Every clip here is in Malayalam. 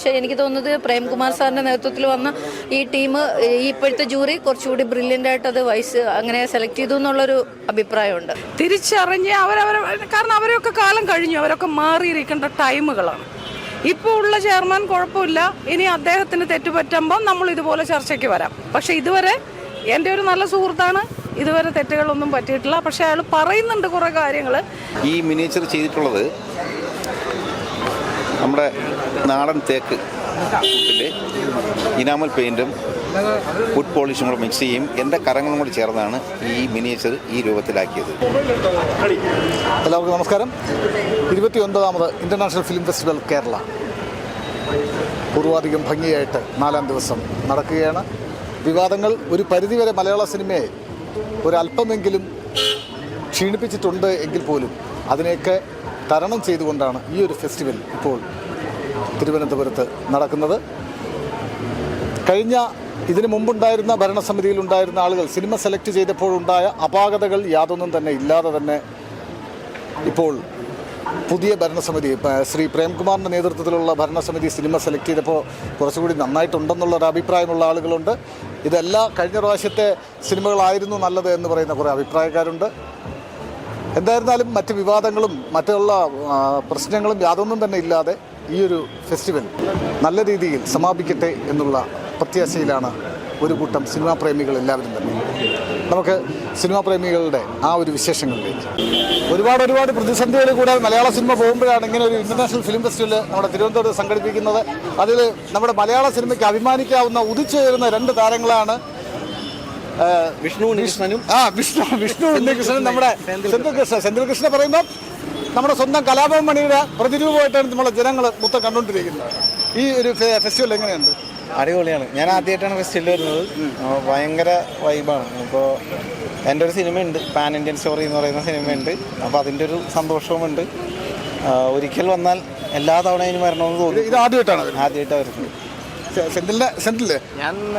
പക്ഷേ എനിക്ക് തോന്നുന്നത് പ്രേംകുമാർ സാറിന്റെ നേതൃത്വത്തിൽ വന്ന ഈ ടീം ഈ ഇപ്പോഴത്തെ ജൂറി കുറച്ചുകൂടി ബ്രില്യന്റ് ആയിട്ട് അത് വൈസ് അങ്ങനെ സെലക്ട് ചെയ്തു എന്നുള്ളൊരു അഭിപ്രായമുണ്ട്. തിരിച്ചറിഞ്ഞ് അവരവർ കാരണം അവരൊക്കെ കാലം കഴിഞ്ഞു. അവരൊക്കെ മാറിയിരിക്കേണ്ട ടൈമുകളാണ്. ഇപ്പോൾ ഉള്ള ചെയർമാൻ കുഴപ്പമില്ല. ഇനി അദ്ദേഹത്തിന് തെറ്റുപറ്റുമ്പോൾ നമ്മൾ ഇതുപോലെ ചർച്ചയ്ക്ക് വരാം. പക്ഷെ ഇതുവരെ എന്റെ ഒരു നല്ല സുഹൃത്താണ്. ഇതുവരെ തെറ്റുകളൊന്നും പറ്റിയിട്ടില്ല. പക്ഷെ അയാൾ പറയുന്നുണ്ട് കുറേ കാര്യങ്ങൾ ഈ മിനിയേച്ചർ ചെയ്തിട്ടുള്ളത് നമ്മുടെ നാടൻ തേക്ക് ഫുഡിന്റെ ഇനാമൽ പെയിന്റും ഫുഡ് പോളിഷും കൂടെ മിക്സ് ചെയ്യും. എന്റെ കരങ്ങളും കൂടി ചേർന്നാണ് ഈ മിനിയേച്ചർ ഈ രൂപത്തിലാക്കിയത്. എല്ലാവർക്കും നമസ്കാരം. ഇരുപത്തി ഒൻപതാമത് ഇന്റർനാഷണൽ ഫിലിം ഫെസ്റ്റിവൽ കേരള. പൂർവാധികം ഭംഗിയായിട്ട് നാലാം ദിവസം നടക്കുകയാണ്. വിവാദങ്ങൾ ഒരു പരിധിവരെ മലയാള സിനിമയെ ഒരല്പമെങ്കിലും ക്ഷീണിപ്പിച്ചിട്ടുണ്ട് എങ്കിൽ പോലും അതിനെയൊക്കെ തരണം ചെയ്തുകൊണ്ടാണ് ഈ ഒരു ഫെസ്റ്റിവൽ ഇപ്പോൾ തിരുവനന്തപുരത്ത് നടക്കുന്നത്. കഴിഞ്ഞ ഇതിനു മുമ്പുണ്ടായിരുന്ന ഭരണസമിതിയിൽ ഉണ്ടായിരുന്ന ആളുകൾ സിനിമ സെലക്ട് ചെയ്തപ്പോഴുണ്ടായ അപാകതകൾ യാതൊന്നും തന്നെ ഇല്ലാതെ തന്നെ ഇപ്പോൾ പുതിയ ഭരണസമിതി ശ്രീ പ്രേംകുമാറിന്റെ നേതൃത്വത്തിലുള്ള ഭരണസമിതി സിനിമ സെലക്ട് ചെയ്തപ്പോൾ കുറച്ചുകൂടി നന്നായിട്ടുണ്ടെന്നുള്ള ഒരു അഭിപ്രായമുള്ള ആളുകളുണ്ട്. ഇതെല്ലാം കഴിഞ്ഞ പ്രാവശ്യത്തെ സിനിമകളായിരുന്നു നല്ലത് എന്ന് പറയുന്ന കുറേ അഭിപ്രായക്കാരുണ്ട്. എന്തായിരുന്നാലും മറ്റ് വിവാദങ്ങളും മറ്റുള്ള പ്രശ്നങ്ങളും യാതൊന്നും തന്നെ ഇല്ലാതെ ഈ ഒരു ഫെസ്റ്റിവൽ നല്ല രീതിയിൽ സമാപിക്കട്ടെ എന്നുള്ള പ്രത്യാശയിലാണ് ഒരു കൂട്ടം സിനിമാ പ്രേമികൾ എല്ലാവരും തന്നെ. നമുക്ക് സിനിമാ പ്രേമികളുടെ ആ ഒരു വിശേഷങ്ങളിലേക്ക്. ഒരുപാട് ഒരുപാട് പ്രതിസന്ധികൾ കൂടെ മലയാള സിനിമ പോകുമ്പോഴാണ് ഇങ്ങനെ ഒരു ഇന്റർനാഷണൽ ഫിലിം ഫെസ്റ്റിവൽ നമ്മുടെ തിരുവനന്തപുരത്ത് സംഘടിപ്പിക്കുന്നത്. അതിൽ നമ്മുടെ മലയാള സിനിമയ്ക്ക് അഭിമാനിക്കാവുന്ന ഉദിച്ചുയരുന്ന രണ്ട് താരങ്ങളാണ് വിഷ്ണു ഉണ്ണികൃഷ്ണനും ആ വിഷ്ണു വിഷ്ണു ഉണ്ണികൃഷ്ണനും നമ്മുടെ സെന്തുകൃഷ്ണൻ സെന്തിൽകൃഷ്ണ പറയുമ്പോൾ നമ്മുടെ സ്വന്തം കലാഭവൻ മണിയുടെ പ്രതിരൂപമായിട്ടാണ് നമ്മളെ ജനങ്ങൾ മൊത്തം കണ്ടുകൊണ്ടിരിക്കുന്നത്. ഈ ഒരു ഫെസ്റ്റിവൽ എങ്ങനെയുണ്ട്? അടിപൊളിയാണ്. ഞാൻ ആദ്യമായിട്ടാണ് ഫെസ്റ്റിവൽ വരുന്നത്. ഭയങ്കര വൈബാണ് അപ്പോൾ എന്റെ ഒരു സിനിമയുണ്ട്. പാൻ ഇന്ത്യൻ സ്റ്റോറി എന്ന് പറയുന്ന സിനിമയുണ്ട്. അപ്പോൾ അതിന്റെ ഒരു സന്തോഷവുമുണ്ട്. ഒരിക്കൽ വന്നാൽ എല്ലാ തവണയും വരണമെന്ന് തോന്നി ഇത് ആദ്യമായിട്ടാണ്. ആദ്യമായിട്ടാണ് വരുന്നത്. സെ- സെന്തിലിന്റെ ഞാൻ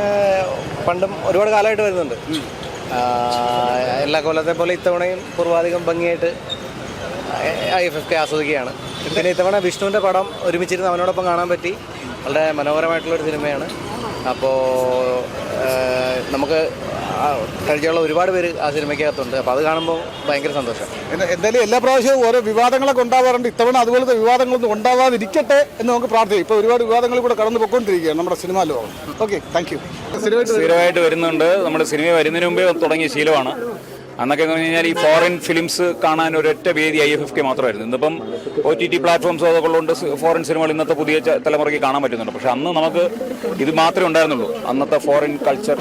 പണ്ടും ഒരുപാട് കാലമായിട്ട് വരുന്നുണ്ട്. എല്ലാ കൊല്ലത്തെ പോലെ ഇത്തവണയും പൂർവാധികം ഭംഗിയായിട്ട് ഐ എഫ് എഫ് കെ ആസ്വദിക്കുകയാണ്. പിന്നെ ഇത്തവണ വിഷ്ണുവിന്റെ പടം ഒരുമിച്ചിരുന്ന് അവനോടൊപ്പം കാണാൻ പറ്റി. വളരെ മനോഹരമായിട്ടുള്ളൊരു സിനിമയാണ്. അപ്പോൾ നമുക്ക് കഴിച്ചുള്ള ഒരുപാട് പേര് ആ സിനിമയ്ക്കകത്തുണ്ട്. അപ്പോൾ അത് കാണുമ്പോൾ ഭയങ്കര സന്തോഷം. എന്തായാലും എല്ലാ പ്രാവശ്യവും ഓരോ വിവാദങ്ങളൊക്കെ ഉണ്ടാവാറുണ്ട്. ഇത്തവണ അതുപോലത്തെ വിവാദങ്ങളൊന്നും ഉണ്ടാവാതിരിക്കട്ടെ എന്ന് നമുക്ക് പ്രാർത്ഥിക്കും. ഇപ്പോൾ ഒരുപാട് വിവാദങ്ങൾ കൂടെ കടന്നു പോയിക്കൊണ്ടിരിക്കുകയാണ് നമ്മുടെ സിനിമ ലോകം. Okay thank you. സ്ഥിരമായിട്ട് വരുന്നുണ്ട്. നമ്മുടെ സിനിമ വരുന്നതിന് മുമ്പേ തുടങ്ങിയ ശീലമാണ്. അന്നൊക്കെ എന്ന് പറഞ്ഞു കഴിഞ്ഞാൽ ഈ ഫോറിൻ ഫിലിംസ് കാണാൻ ഒരൊറ്റ വേദി ഐ എഫ് എഫ് കെ മാത്രമായിരുന്നു. ഇന്നിപ്പം ഒ ടി ടി പ്ലാറ്റ്ഫോംസ് അതൊക്കെ ഉള്ളതുകൊണ്ട് ഫോറിൻ സിനിമകൾ ഇന്നത്തെ പുതിയ തലമുറയ്ക്ക് കാണാൻ പറ്റുന്നുണ്ട്. പക്ഷെ അന്ന് നമുക്ക് ഇത് മാത്രമേ ഉണ്ടായിരുന്നുള്ളൂ. അന്നത്തെ ഫോറിൻ കൾച്ചർ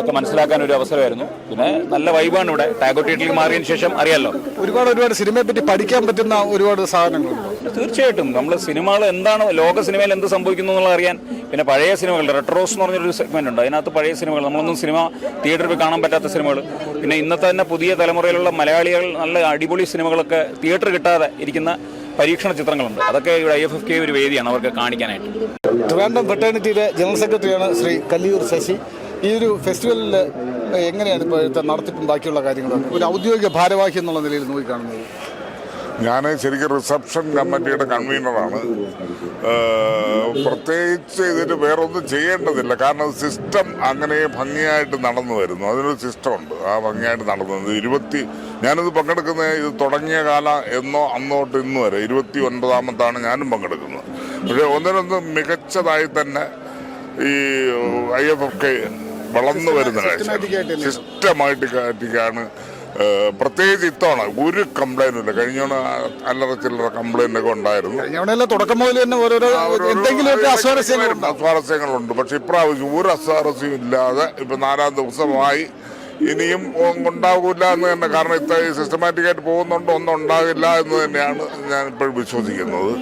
ഒക്കെ മനസ്സിലാക്കാൻ ഒരു അവസരമായിരുന്നു. പിന്നെ നല്ല വൈബാണ് ഇവിടെ. ടാഗോ തിയേറ്ററിൽ മാറിയതിന് ശേഷം അറിയാമല്ലോ ഒരുപാട് ഒരുപാട് സിനിമയെ പറ്റി പഠിക്കാൻ പറ്റുന്ന ഒരുപാട് സാധനങ്ങളുണ്ട്. തീർച്ചയായിട്ടും. നമ്മൾ സിനിമകൾ എന്താണ് ലോക സിനിമയിൽ എന്ത് സംഭവിക്കുന്നു എന്നുള്ളത് അറിയാൻ പിന്നെ പഴയ സിനിമകൾ റെട്രോസ് എന്ന് പറഞ്ഞൊരു സെഗ്മെന്റ് ഉണ്ട്. അതിനകത്ത് പഴയ സിനിമകൾ നമ്മളൊന്നും സിനിമ തിയേറ്ററിൽ കാണാൻ പറ്റാത്ത സിനിമകൾ. പിന്നെ ഇന്നത്തെ തന്നെ പുതിയ തലമുറയിലുള്ള മലയാളികൾ നല്ല അടിപൊളി സിനിമകളൊക്കെ തിയേറ്റർ കിട്ടാതെ ഇരിക്കുന്ന പരീക്ഷണ ചിത്രങ്ങളുണ്ട്. അതൊക്കെ ഇവിടെ ഐ എഫ് എഫ് കെ ഒരു വേദിയാണ് അവർക്ക് കാണിക്കാനായിട്ട്. ട്രിവാൻഡ്രം ഫെറ്റേണിറ്റിയിലെ ജനറൽ സെക്രട്ടറിയാണ് ശ്രീ കല്ലിയൂർ ശശി. ഈ ഒരു ഫെസ്റ്റിവലിൽ എങ്ങനെയാണ് ഇപ്പോഴത്തെ നടത്തിപ്പും ബാക്കിയുള്ള കാര്യങ്ങളും ഒരു ഔദ്യോഗിക ഭാരവാഹി എന്നുള്ള നിലയിൽ നോക്കിക്കാണുന്നത്. ഞാൻ ശരിക്കും റിസപ്ഷൻ കമ്മിറ്റിയുടെ കൺവീനറാണ് പ്രത്യേകിച്ച് ഇതിന് വേറൊന്നും ചെയ്യേണ്ടതില്ല. കാരണം സിസ്റ്റം അങ്ങനെ ഭംഗിയായിട്ട് നടന്നു വരുന്നു. അതിനൊരു സിസ്റ്റമുണ്ട് ആ ഭംഗിയായിട്ട് നടന്നു വരുന്നു. ഇരുപത്തി ഞാനിത് പങ്കെടുക്കുന്ന ഇത് തുടങ്ങിയ കാല എന്നോ അന്നോട്ട് ഇന്ന് വരെ ഇരുപത്തി ഒൻപതാമത്താണ് ഞാനും പങ്കെടുക്കുന്നത്. പക്ഷേ ഒന്നിനൊന്ന് മികച്ചതായി തന്നെ ഈ ഐ എഫ് എഫ് കെ വളർന്നു വരുന്ന കാഴ്ച സിസ്റ്റമായിട്ട് കാറ്റിക്കാണ് പ്രത്യേകിച്ച് ഇത്തവണ ഒരു കംപ്ലൈന്റ് ഇല്ല. കഴിഞ്ഞ അല്ലറ ചില്ലറ കംപ്ലൈന്റ് ഒക്കെ ഉണ്ടായിരുന്നു. തുടക്കം മുതൽ തന്നെ ഓരോരോ എന്തെങ്കിലും അസ്വാരസ്യങ്ങളുണ്ട്. പക്ഷെ ഇപ്രാവശ്യം ഒരു അസ്വാരസ്യം ഇല്ലാതെ ഇപ്പൊ നാലാം ദിവസമായി ഇനിയും ഉണ്ടാകില്ല എന്ന് തന്നെ. കാരണം ഇത്ര സിസ്റ്റമാറ്റിക് ആയിട്ട് പോകുന്നുണ്ട് ഒന്നും ഉണ്ടാകില്ല എന്ന് തന്നെയാണ് ഞാൻ ഇപ്പോൾ വിശ്വസിക്കുന്നത്.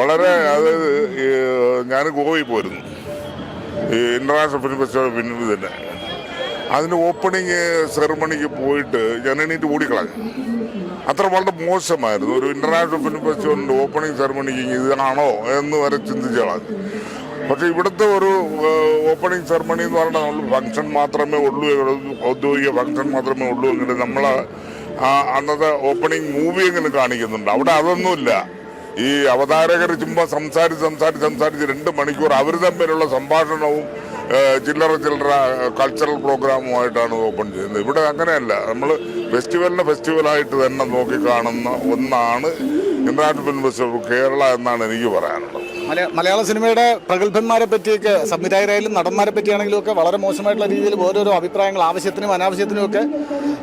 വളരെ അതായത് ഞാൻ ഗോവയിൽ പോയിരുന്നു. ഈ ഇന്റർനാഷണൽ ഫിലിം ഫെസ്റ്റിവൽ പിന്നെ തന്നെ അതിന് ഓപ്പണിങ് സെറമണിക്ക് പോയിട്ട് ഞാൻ എണീറ്റ് ഓടിക്കളഞ്ഞു. അത്ര വളരെ മോശമായിരുന്നു. ഒരു ഇന്റർനാഷണൽ ഫിലിം ഫെസ്റ്റിവലിന്റെ ഓപ്പണിങ് സെറമണിക്ക് ഇതാണോ എന്ന് വരെ ചിന്തിച്ചാളാണ് പക്ഷെ ഇവിടുത്തെ ഒരു ഓപ്പണിംഗ് സെറമണി എന്ന് പറഞ്ഞാൽ നമ്മൾ ഫംഗ്ഷൻ മാത്രമേ ഉള്ളൂ ഔദ്യോഗിക ഫംഗ്ഷൻ മാത്രമേ ഉള്ളൂ എങ്കിൽ നമ്മൾ അന്നത്തെ ഓപ്പണിംഗ് മൂവി എങ്ങനെ കാണിക്കുന്നുണ്ട്. അവിടെ അതൊന്നുമില്ല. ഈ അവതാരകർ ചുമ്മാ സംസാരിച്ച് സംസാരിച്ച് സംസാരിച്ച് രണ്ട് മണിക്കൂർ അവർ തമ്മിലുള്ള സംഭാഷണവും ചില്ലറ ചില്ലറ കൾച്ചറൽ പ്രോഗ്രാമുമായിട്ടാണ് ഓപ്പൺ ചെയ്യുന്നത്. ഇവിടെ അങ്ങനെയല്ല. നമ്മൾ ഫെസ്റ്റിവലിനെ ഫെസ്റ്റിവലായിട്ട് തന്നെ നോക്കി കാണുന്ന ഒന്നാണ് ഇന്റർനാഷണൽ ഫിലിം ഫെസ്റ്റിവൽ കേരള എന്നാണ് എനിക്ക് പറയാനുള്ളത്. മലയാള സിനിമയുടെ പ്രഗത്ഭന്മാരെ പറ്റിയൊക്കെ സംവിധായകരായാലും നടന്മാരെ പറ്റിയാണെങ്കിലും ഒക്കെ വളരെ മോശമായിട്ടുള്ള രീതിയിൽ ഓരോരോ അഭിപ്രായങ്ങൾ ആവശ്യത്തിനും അനാവശ്യത്തിനും ഒക്കെ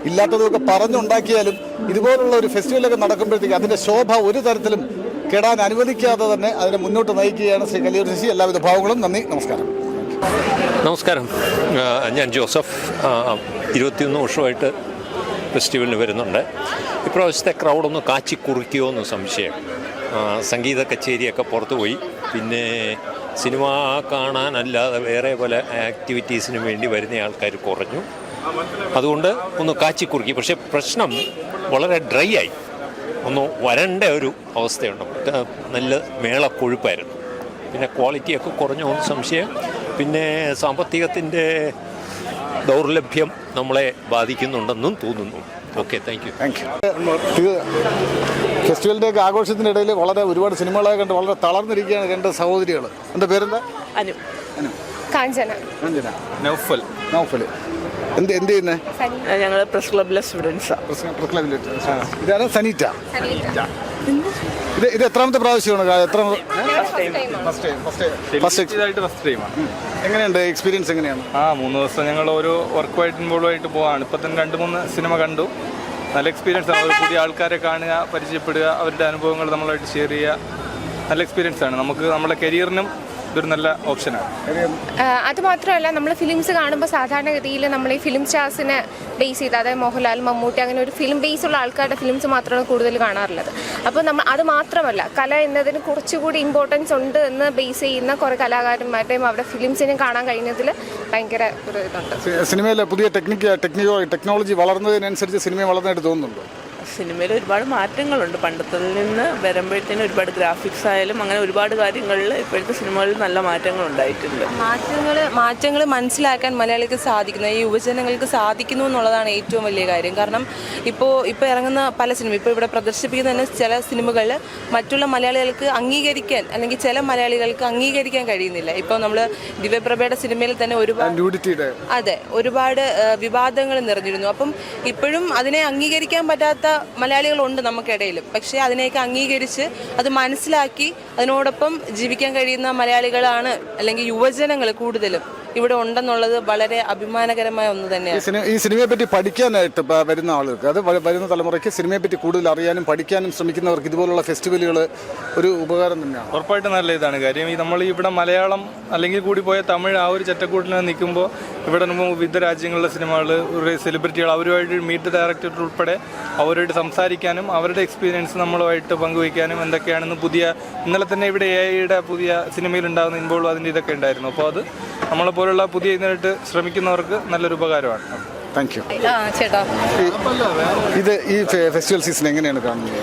ഇല്ലാത്തതൊക്കെ പറഞ്ഞുണ്ടാക്കിയാലും ഇതുപോലുള്ള ഒരു ഫെസ്റ്റിവലൊക്കെ നടക്കുമ്പോഴത്തേക്ക് അതിന്റെ ശോഭ ഒരു തരത്തിലും കെടാൻ അനുവദിക്കാതെ തന്നെ അതിനെ മുന്നോട്ട് നയിക്കുകയാണ് ശ്രീ കല്ലിയൂർ ശശി. എല്ലാവിധ ഭാവങ്ങളും നന്ദി നമസ്കാരം. നമസ്കാരം. ഞാൻ ജോസഫ്. ഇരുപത്തിയൊന്ന് വർഷമായിട്ട് ഫെസ്റ്റിവലിന് വരുന്നുണ്ട്. ഇപ്രാവശ്യത്തെ ക്രൗഡൊന്ന് കാച്ചി കുറിക്കുമോ എന്ന് സംശയം. സംഗീത കച്ചേരിയൊക്കെ പുറത്തു പോയി പിന്നെ സിനിമ കാണാനല്ലാതെ വേറെ പല ആക്ടിവിറ്റീസിനും വേണ്ടി വരുന്ന ആൾക്കാർ കുറഞ്ഞു. അതുകൊണ്ട് ഒന്ന് കാച്ചി കുറുക്കി. പക്ഷേ പ്രശ്നം വളരെ ഡ്രൈ ആയി. ഒന്ന് വരണ്ട ഒരു അവസ്ഥയുണ്ട്. നല്ല മേളക്കൊഴുപ്പായിരുന്നു. പിന്നെ ക്വാളിറ്റിയൊക്കെ കുറഞ്ഞു എന്ന് സംശയം. പിന്നെ സാമ്പത്തികത്തിന്റെ ദൗർലഭ്യം നമ്മളെ ബാധിക്കുന്നുണ്ടെന്നും തോന്നുന്നു. Okay thank you thank you ഫെസ്റ്റിവലിന്റെ ഒക്കെ ആഘോഷത്തിന്റെ ഇടയിൽ വളരെ ഒരുപാട് സിനിമകളെ കണ്ട് വളരെ തളർന്നിരിക്കുകയാണ് രണ്ട് സഹോദരികൾ. എന്റെ പേരെന്താ? അനു. അനു. കാഞ്ചന. കാഞ്ചന. നൗഫൽ. നൗഫൽ. എന്ത് എന്ത് ചെയ്യുന്നത് ഞങ്ങൾ പ്രസ് ക്ലബിലെ സ്റ്റുഡൻസാണ് ഇതാണ് സനീറ്റ. ഇത് ഇത് എത്രാമത്തെ പ്രാവശ്യമാണ് എത്ര ഫസ്റ്റ് ഇതായിട്ട് ഫസ്റ്റ് ടൈമാണ് എങ്ങനെയുണ്ട്? എക്സ്പീരിയൻസ് എങ്ങനെയാണ്? ആ മൂന്ന് ദിവസം ഞങ്ങൾ ഒരു വർക്കുമായിട്ട് ഇൻവോൾവ് ആയിട്ട് പോവാണ്. ഇപ്പം തന്നെ രണ്ട് മൂന്ന് സിനിമ കണ്ടു. നല്ല എക്സ്പീരിയൻസ് ആണ്. ഒരു പുതിയ ആൾക്കാരെ കാണുക പരിചയപ്പെടുക അവരുടെ അനുഭവങ്ങൾ നമ്മളായിട്ട് ഷെയർ ചെയ്യുക. നല്ല എക്സ്പീരിയൻസ് ആണ്. നമുക്ക് നമ്മുടെ കരിയറിനും ഇതൊരു നല്ല ഓപ്ഷനാണ്. അത് മാത്രമല്ല നമ്മൾ ഫിലിംസ് കാണുമ്പോൾ സാധാരണഗതിയിൽ നമ്മൾ ഈ ഫിലിം സ്റ്റാർസിനെ ബേസ് ചെയ്ത് അതായത് മോഹൻലാൽ മമ്മൂട്ടി അങ്ങനെ ഒരു ഫിലിം ബേസ് ഉള്ള ആൾക്കാരുടെ ഫിലിംസ് മാത്രമാണ് കൂടുതൽ കാണാറുള്ളത്. അപ്പോൾ നമ്മൾ അത് മാത്രമല്ല കല എന്നതിന് കുറച്ചുകൂടി ഇമ്പോർട്ടൻസ് ഉണ്ട് എന്ന് ബേസ് ചെയ്യുന്ന കുറേ കലാകാരന്മാരുടെയും അവരുടെ ഫിലിംസിനും കാണാൻ കഴിഞ്ഞതിൽ ഭയങ്കര ഒരു ഇതുണ്ട്. സിനിമയിലെ പുതിയ ടെക്നിക്ക് ടെക്നിക്കോ ടെക്നോളജി വളർന്നതിനനുസരിച്ച് സിനിമ വളർന്നതായിട്ട് തോന്നുന്നുണ്ടോ? സിനിമയിൽ ഒരുപാട് മാറ്റങ്ങളുണ്ട്. പണ്ടത്തിൽ നിന്ന് വരുമ്പോഴത്തേനും ഒരുപാട് ഗ്രാഫിക്സ് ആയാലും അങ്ങനെ ഒരുപാട് കാര്യങ്ങളിൽ ഇപ്പോഴത്തെ സിനിമകളിൽ നല്ല മാറ്റങ്ങൾ ഉണ്ടായിട്ടുണ്ട്. മാറ്റങ്ങൾ മാറ്റങ്ങൾ മനസ്സിലാക്കാൻ മലയാളിക്ക് സാധിക്കുന്നു. ഈ യുവജനങ്ങൾക്ക് സാധിക്കുന്നു എന്നുള്ളതാണ് ഏറ്റവും വലിയ കാര്യം. കാരണം ഇപ്പോൾ ഇപ്പോൾ ഇറങ്ങുന്ന പല സിനിമ ഇപ്പോൾ ഇവിടെ പ്രദർശിപ്പിക്കുന്ന തന്നെ ചില സിനിമകൾ മറ്റുള്ള മലയാളികൾക്ക് അംഗീകരിക്കാൻ അല്ലെങ്കിൽ ചില മലയാളികൾക്ക് അംഗീകരിക്കാൻ കഴിയുന്നില്ല. ഇപ്പോൾ നമ്മൾ ദിവ്യപ്രഭയുടെ സിനിമയിൽ തന്നെ ഒരുപാട് അതെ ഒരുപാട് വിവാദങ്ങൾ നിറഞ്ഞിരുന്നു. അപ്പം ഇപ്പോഴും അതിനെ അംഗീകരിക്കാൻ പറ്റാത്ത മലയാളികളുണ്ട് നമുക്കിടയിൽ പക്ഷേ അതിനെയൊക്കെ അംഗീകരിച്ച് അത് മനസ്സിലാക്കി അതിനോടൊപ്പം ജീവിക്കാൻ കഴിയുന്ന മലയാളികളാണ് അല്ലെങ്കിൽ യുവജനങ്ങൾ കൂടുതലും. ഇവിടെ ഉണ്ടെന്നുള്ളത് വളരെ അഭിമാനകരമായ ഒന്ന് തന്നെയാണ്. ഈ സിനിമയെ പറ്റി പഠിക്കാനായിട്ട് വരുന്ന ആളുകൾക്ക് അത് വരുന്ന തലമുറയ്ക്ക് സിനിമയെ പറ്റി കൂടുതൽ അറിയാനും പഠിക്കാനും ശ്രമിക്കുന്നവർക്ക് ഇതുപോലുള്ള ഫെസ്റ്റിവലുകൾ ഒരു ഉപകാരം തന്നെയാണ്. ഉറപ്പായിട്ടും നല്ല ഇതാണ്. കാര്യം ഈ നമ്മൾ ഇവിടെ മലയാളം അല്ലെങ്കിൽ കൂടി പോയ തമിഴ് ആ ഒരു ചട്ടക്കൂട്ടിൽ നിൽക്കുമ്പോൾ ഇവിടെ നമ്മൾ വിവിധ രാജ്യങ്ങളിലെ സിനിമകൾ ഒരു സെലിബ്രിറ്റികൾ അവരുമായിട്ട് മീറ്റ് ഡയറക്ടർ ഉൾപ്പെടെ അവരുമായിട്ട് സംസാരിക്കാനും അവരുടെ എക്സ്പീരിയൻസ് നമ്മളുമായിട്ട് പങ്കുവയ്ക്കാനും എന്തൊക്കെയാണെന്ന് പുതിയ ഇന്നലെ തന്നെ ഇവിടെ എ ഐയുടെ പുതിയ സിനിമയിൽ ഉണ്ടാകുന്ന ഇൻവോൾവ് അതിന്റെ ഇതൊക്കെ ഉണ്ടായിരുന്നു. അപ്പോൾ അത് നമ്മളെ പോലുള്ള പുതിയ ഇതിനായിട്ട് ശ്രമിക്കുന്നവർക്ക് നല്ലൊരു ഉപകാരമാണ്. താങ്ക് യു ആ ചേട്ടാ. ഇത് ഈ ഫെസ്റ്റിവൽ സീസൺ എങ്ങനെയാണ് കാണുന്നത്?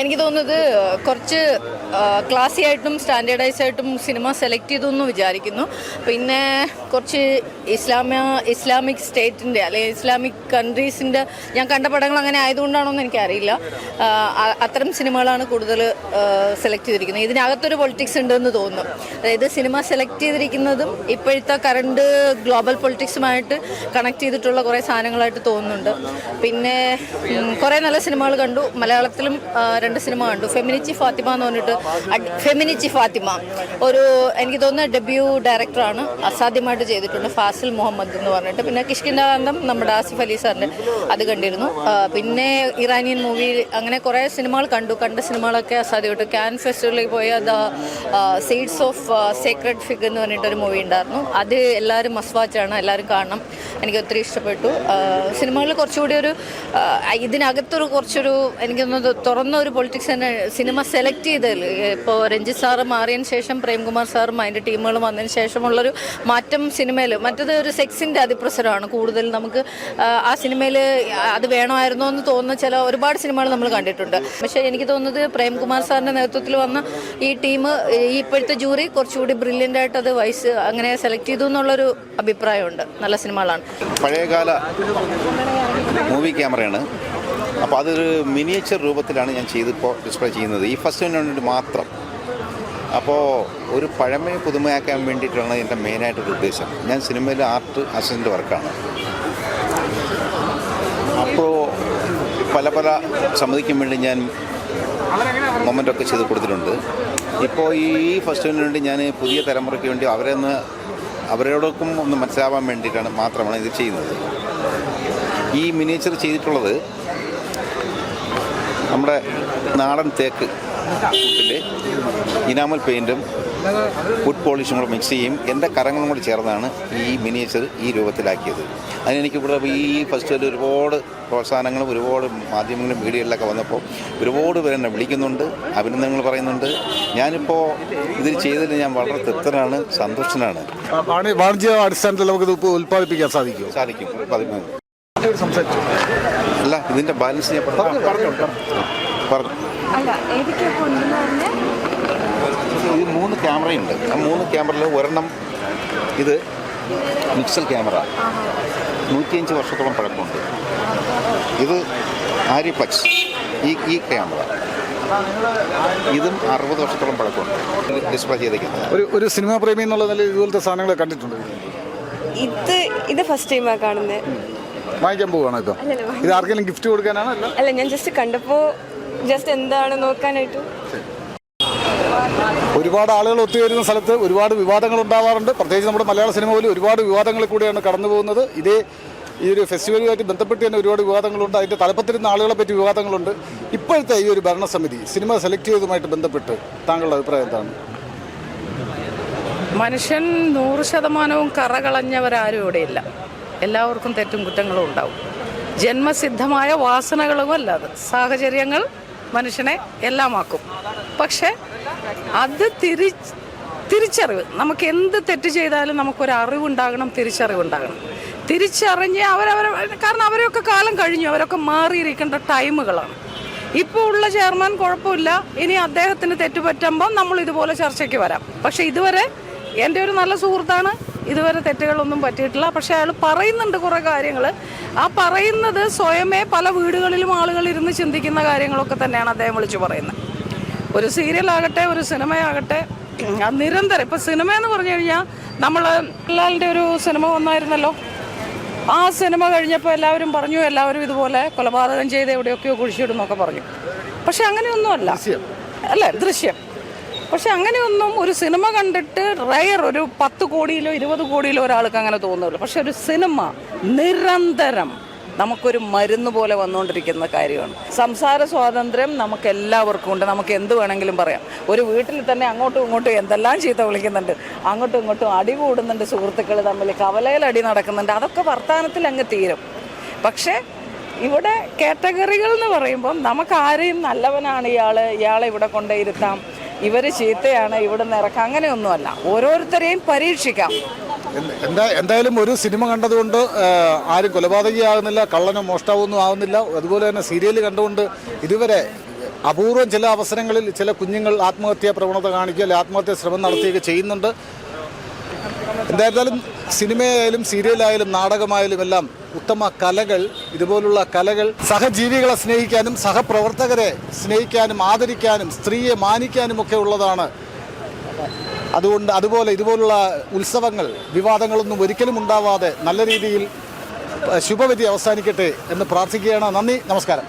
എനിക്ക് തോന്നുന്നത് കുറച്ച് ക്ലാസി ആയിട്ടും സ്റ്റാൻഡേർഡൈസ് ആയിട്ടും സിനിമ സെലക്ട് ചെയ്തു എന്ന് വിചാരിക്കുന്നു. പിന്നെ കുറച്ച് ഇസ്ലാമ ഇസ്ലാമിക് സ്റ്റേറ്റിന്റെ അല്ലെങ്കിൽ ഇസ്ലാമിക് കൺട്രീസിന്റെ ഞാൻ കണ്ട പടങ്ങൾ അങ്ങനെ ആയതുകൊണ്ടാണോ എന്ന് എനിക്കറിയില്ല അത്തരം സിനിമകളാണ് കൂടുതൽ സെലക്ട് ചെയ്തിരിക്കുന്നത്. ഇതിനകത്തൊരു പൊളിറ്റിക്സ് ഉണ്ടെന്ന് തോന്നുന്നു. അതായത് സിനിമ സെലക്ട് ചെയ്തിരിക്കുന്നതും ഇപ്പോഴത്തെ കറണ്ട് ഗ്ലോബൽ പൊളിറ്റിക്സുമായിട്ട് കണക്ട് ചെയ്തിട്ടുള്ള കുറേ സാധനങ്ങളായിട്ട് തോന്നുന്നുണ്ട്. പിന്നെ കുറേ നല്ല സിനിമകൾ കണ്ടു. മലയാളത്തിലും രണ്ട് സിനിമ കണ്ടു. ഫെമിനിച്ചി ഫാത്തിമ എന്ന് പറഞ്ഞിട്ട് ഫെമിനിച്ചി ഫാത്തിമ. ഒരു എനിക്ക് തോന്നുന്ന ഡെബ്യൂ ഡയറക്ടറാണ് അസാധ്യമായിട്ട് ചെയ്തിട്ടുണ്ട് ഫാസിൽ മുഹമ്മദ് എന്ന് പറഞ്ഞിട്ട്. പിന്നെ കിഷ്കിന്ദാനന്ദം നമ്മുടെ ആസിഫ് അലി സാറിന്റെ അത് കണ്ടിരുന്നു. പിന്നെ ഇറാനിയൻ മൂവി അങ്ങനെ കുറേ സിനിമകൾ കണ്ടു. കണ്ട സിനിമകളൊക്കെ അസാധ്യമായിട്ട്. ക്യാൻ ഫെസ്റ്റിവലിൽ പോയ the seeds of sacred fig എന്ന് പറഞ്ഞിട്ടൊരു മൂവി ഉണ്ടായിരുന്നു. അത് എല്ലാവരും മസ്റ്റ് എല്ലാവരും കാണണം. എനിക്ക് ഒത്തിരി ഇഷ്ടപ്പെട്ടു. സിനിമകളിൽ കുറച്ചുകൂടി ഒരു ഇതിനകത്തൊരു കുറച്ചൊരു എനിക്കൊന്നത് തുറന്ന ഒരു പൊളിറ്റിക്സ് തന്നെ സിനിമ സെലക്ട് ചെയ്തതിൽ ഇപ്പോൾ രഞ്ജിത്ത് സാറ് മാറിയതിന് ശേഷം പ്രേംകുമാർ സാറും അതിന്റെ ടീമുകളും വന്നതിന് ശേഷമുള്ളൊരു മാറ്റം സിനിമയിൽ മറ്റത് ഒരു സെക്സിന്റെ അതിപ്രസരമാണ്. കൂടുതൽ നമുക്ക് ആ സിനിമയിൽ അത് വേണമായിരുന്നോ എന്ന് തോന്നുന്ന ചില ഒരുപാട് സിനിമകൾ നമ്മൾ കണ്ടിട്ടുണ്ട്. പക്ഷേ എനിക്ക് തോന്നുന്നത് പ്രേംകുമാർ സാറിന്റെ നേതൃത്വത്തിൽ വന്ന ഈ ടീം ഈ ഇപ്പോഴത്തെ ജൂറി കുറച്ചുകൂടി ബ്രില്യന്റ് ആയിട്ട് അത് വൈസ് അങ്ങനെ സെലക്ട് ചെയ്തു എന്നുള്ളൊരു അഭിപ്രായമുണ്ട്. നല്ല സിനിമകളാണ് പഴയകാല മൂവി ക്യാമറയാണ് അപ്പോൾ അതൊരു മിനിയേച്ചർ രൂപത്തിലാണ് ഞാൻ ചെയ്തിപ്പോൾ ഡിസ്പ്ലേ ചെയ്യുന്നത്. ഈ ഫസ്റ്റ് വേണ്ടി മാത്രം. അപ്പോൾ ഒരു പഴമയെ പുതുമയാക്കാൻ വേണ്ടിയിട്ടാണ് എന്റെ മെയിനായിട്ടൊരു ഉദ്ദേശം. ഞാൻ സിനിമയിൽ ആർട്ട് അസിസ്റ്റന്റ് വർക്കാണ് അപ്പോൾ പല പല സമിതിക്കും വേണ്ടി ഞാൻ മൊമെന്റൊക്കെ ചെയ്ത് കൊടുത്തിട്ടുണ്ട്. ഇപ്പോൾ ഈ ഫസ്റ്റിന് വേണ്ടി ഞാൻ പുതിയ തലമുറയ്ക്ക് വേണ്ടി അവരെ ഒന്ന് അവരോടൊപ്പം ഒന്ന് മനസ്സിലാവാൻ വേണ്ടിയിട്ടാണ് മാത്രമാണ് ഇത് ചെയ്യുന്നത്. ഈ മിനിയേച്ചർ ചെയ്തിട്ടുള്ളത് നമ്മുടെ നാടൻ തേക്ക് കൂട്ടിൽ ഇനാമൽ പെയിന്റും വുഡ് പോളിഷും കൂടെ മിക്സ് ചെയ്യും. എന്റെ കരങ്ങളും കൂടി ചേർന്നാണ് ഈ മിനിയേച്ചർ ഈ രൂപത്തിലാക്കിയത്. അതിനെനിക്ക് ഇവിടെ ഈ ഫെസ്റ്റിവൽ ഒരുപാട് പ്രോത്സാഹനങ്ങളും ഒരുപാട് മാധ്യമങ്ങളും മീഡിയകളിലൊക്കെ വന്നപ്പോൾ ഒരുപാട് പേര് എന്നെ വിളിക്കുന്നുണ്ട് അഭിനന്ദനങ്ങൾ പറയുന്നുണ്ട്. ഞാനിപ്പോൾ ഇതിൽ ചെയ്തതിൽ ഞാൻ വളരെ തൃപ്തനാണ് സന്തുഷ്ടനാണ്. വാണി- വാണിജ്യ അടിസ്ഥാനത്തിൽ നമുക്ക് ഇത് ഉൽപ്പാദിപ്പിക്കാൻ സാധിക്കും സാധിക്കും പതിമൂന്ന് സംസാരിച്ചു. അല്ല ഇതിന്റെ ബാലൻസ് ഞാൻ പറഞ്ഞു പറഞ്ഞു ഇത് മൂന്ന് ക്യാമറയുണ്ട് ആ മൂന്ന് ക്യാമറയിൽ ഒരെണ്ണം ഇത് മിക്സൽ ക്യാമറ നൂറ്റിയഞ്ച് വർഷത്തോളം പഴക്കമുണ്ട്. ഇത് ആര്യപ്ലക്സ് ഈ ഈ ക്യാമറ ഇതും അറുപത് വർഷത്തോളം പഴക്കമുണ്ട്. ഡിസ്പ്ലേ ചെയ്തേക്കുന്നത്. ഒരു ഒരു സിനിമാ പ്രേമി എന്നുള്ള നിലയിൽ ഇതുപോലത്തെ സാധനങ്ങൾ കണ്ടിട്ടുണ്ട്? ഇത് ഇത് ഫസ്റ്റ് ടൈമാണ് കാണുന്നത് വാങ്ങിക്കാൻ പോവാണ് ഇപ്പം? ഇത് ആർക്കെങ്കിലും ഗിഫ്റ്റ് കൊടുക്കാനാണോ അല്ല? അല്ല ഞാൻ ജസ്റ്റ് കണ്ടപ്പോ ജസ്റ്റ് എന്താണ് നോക്കാനായിട്ട്. ഒരുപാട് ആളുകൾ ഒത്തുചേരുന്ന സ്ഥലത്ത് ഒരുപാട് വിവാദങ്ങൾ ഉണ്ടാവാറുണ്ട്. പ്രത്യേകിച്ച് നമ്മുടെ മലയാള സിനിമ പോലും ഒരുപാട് വിവാദങ്ങളിൽ കൂടിയാണ് കടന്നു പോകുന്നത്. ഇതേ ഈ ഒരു ഫെസ്റ്റിവലുമായിട്ട് ബന്ധപ്പെട്ട് തന്നെ ഒരുപാട് വിവാദങ്ങളുണ്ട്. അതിന്റെ തലപ്പത്തിരുന്ന ആളുകളെ പറ്റി വിവാദങ്ങളുണ്ട്. ഇപ്പോഴത്തെ ഈ ഒരു ഭരണസമിതി സിനിമ സെലക്ട് ചെയ്തതുമായിട്ട് ബന്ധപ്പെട്ട് താങ്കളുടെ അഭിപ്രായം എന്താണ്? മനുഷ്യൻ നൂറ് ശതമാനവും കറകളഞ്ഞവരാരും ഇവിടെയില്ല എല്ലാവർക്കും തെറ്റും കുറ്റങ്ങളും ഉണ്ടാവും. ജന്മസിദ്ധമായ വാസനകളും അല്ലാതെ സാഹചര്യങ്ങൾ മനുഷ്യനെ എല്ലാമാക്കും. പക്ഷെ അത് തിരി തിരിച്ചറിവ്. നമുക്ക് എന്ത് തെറ്റ് ചെയ്താലും നമുക്കൊരു അറിവുണ്ടാകണം തിരിച്ചറിവുണ്ടാകണം. തിരിച്ചറിഞ്ഞ് അവരവർ കാരണം അവരൊക്കെ കാലം കഴിഞ്ഞു. അവരൊക്കെ മാറിയിരിക്കേണ്ട ടൈമുകളാണ്. ഇപ്പോൾ ഉള്ള ചെയർമാൻ കുഴപ്പമില്ല. ഇനി അദ്ദേഹത്തിന് തെറ്റുപറ്റുമ്പോൾ നമ്മൾ ഇതുപോലെ ചർച്ചയ്ക്ക് വരാം. പക്ഷെ ഇതുവരെ എന്റെ ഒരു നല്ല സുഹൃത്താണ്. ഇതുവരെ തെറ്റുകളൊന്നും പറ്റിയിട്ടില്ല. പക്ഷേ അയാൾ പറയുന്നുണ്ട് കുറേ കാര്യങ്ങൾ ആ പറയുന്നത് സ്വയമേ പല വീടുകളിലും ആളുകൾ ഇരുന്ന് ചിന്തിക്കുന്ന കാര്യങ്ങളൊക്കെ തന്നെയാണ് അദ്ദേഹം വിളിച്ചു പറയുന്നത്. ഒരു സീരിയലാകട്ടെ ഒരു സിനിമയാകട്ടെ നിരന്തരം ഇപ്പം സിനിമ എന്ന് പറഞ്ഞു കഴിഞ്ഞാൽ നമ്മൾ ലാലിന്റെ ഒരു സിനിമ വന്നായിരുന്നല്ലോ. ആ സിനിമ കഴിഞ്ഞപ്പോൾ എല്ലാവരും പറഞ്ഞു എല്ലാവരും ഇതുപോലെ കൊലപാതകം ചെയ്ത് എവിടെയൊക്കെയോ കുഴിച്ചിടുന്നൊക്കെ പറഞ്ഞു. പക്ഷെ അങ്ങനെയൊന്നുമല്ല. അല്ലേ? ദൃശ്യം. പക്ഷെ അങ്ങനെയൊന്നും ഒരു സിനിമ കണ്ടിട്ട് റയർ ഒരു പത്ത് കോടിയിലോ ഇരുപത് കോടിയിലോ ഒരാൾക്ക് അങ്ങനെ തോന്നുള്ളൂ പക്ഷെ ഒരു സിനിമ നിരന്തരം നമുക്കൊരു മരുന്ന് പോലെ വന്നുകൊണ്ടിരിക്കുന്ന കാര്യമാണ്. സംസാര സ്വാതന്ത്ര്യം നമുക്ക് എല്ലാവർക്കും ഉണ്ട്. നമുക്ക് എന്ത് വേണമെങ്കിലും പറയാം. ഒരു വീട്ടിൽ തന്നെ അങ്ങോട്ടും ഇങ്ങോട്ടും എന്തെല്ലാം ചീത്ത വിളിക്കുന്നുണ്ട്. അങ്ങോട്ടും ഇങ്ങോട്ടും അടി കൂടുന്നുണ്ട് സുഹൃത്തുക്കൾ തമ്മിൽ. കവലയിൽ അടി നടക്കുന്നുണ്ട്. അതൊക്കെ വർത്തമാനത്തിൽ അങ്ങ് തീരും. പക്ഷേ ഇവിടെ കാറ്റഗറികൾ എന്ന് പറയുമ്പം നമുക്ക് ആരെയും നല്ലവനാണ് ഇയാൾ ഇയാളെ ഇവിടെ കൊണ്ടുയിരുത്താം ഇവർ ചീത്തയാണ് ഇവിടെ നിന്ന് ഇറക്കാം അങ്ങനെയൊന്നുമല്ല. ഓരോരുത്തരെയും പരീക്ഷിക്കാം. എന്താ എന്തായാലും ഒരു സിനിമ കണ്ടതുകൊണ്ട് ആരും കൊലപാതകയാകുന്നില്ല കള്ളനോ മോഷ്ടാവൊന്നും ആവുന്നില്ല. അതുപോലെ തന്നെ സീരിയൽ കണ്ടുകൊണ്ട് ഇതുവരെ അപൂർവം ചില അവസരങ്ങളിൽ ചില കുഞ്ഞുങ്ങൾ ആത്മഹത്യാ പ്രവണത കാണിക്കുക അല്ലെങ്കിൽ ആത്മഹത്യാ ശ്രമം നടത്തുകയൊക്കെ ചെയ്യുന്നുണ്ട്. എന്തായിരുന്നാലും സിനിമയായാലും സീരിയലായാലും നാടകമായാലും എല്ലാം ഉത്തമ കലകൾ ഇതുപോലുള്ള കലകൾ സഹജീവികളെ സ്നേഹിക്കാനും സഹപ്രവർത്തകരെ സ്നേഹിക്കാനും ആദരിക്കാനും സ്ത്രീയെ മാനിക്കാനും ഒക്കെ ഉള്ളതാണ്. അതുകൊണ്ട് അതുപോലെ ഇതുപോലുള്ള ഉത്സവങ്ങൾ വിവാദങ്ങളൊന്നും ഒരിക്കലും ഉണ്ടാവാതെ നല്ല രീതിയിൽ ശുഭവിധി അവസാനിക്കട്ടെ എന്ന് പ്രാർത്ഥിക്കുകയാണ്. നന്ദി നമസ്കാരം.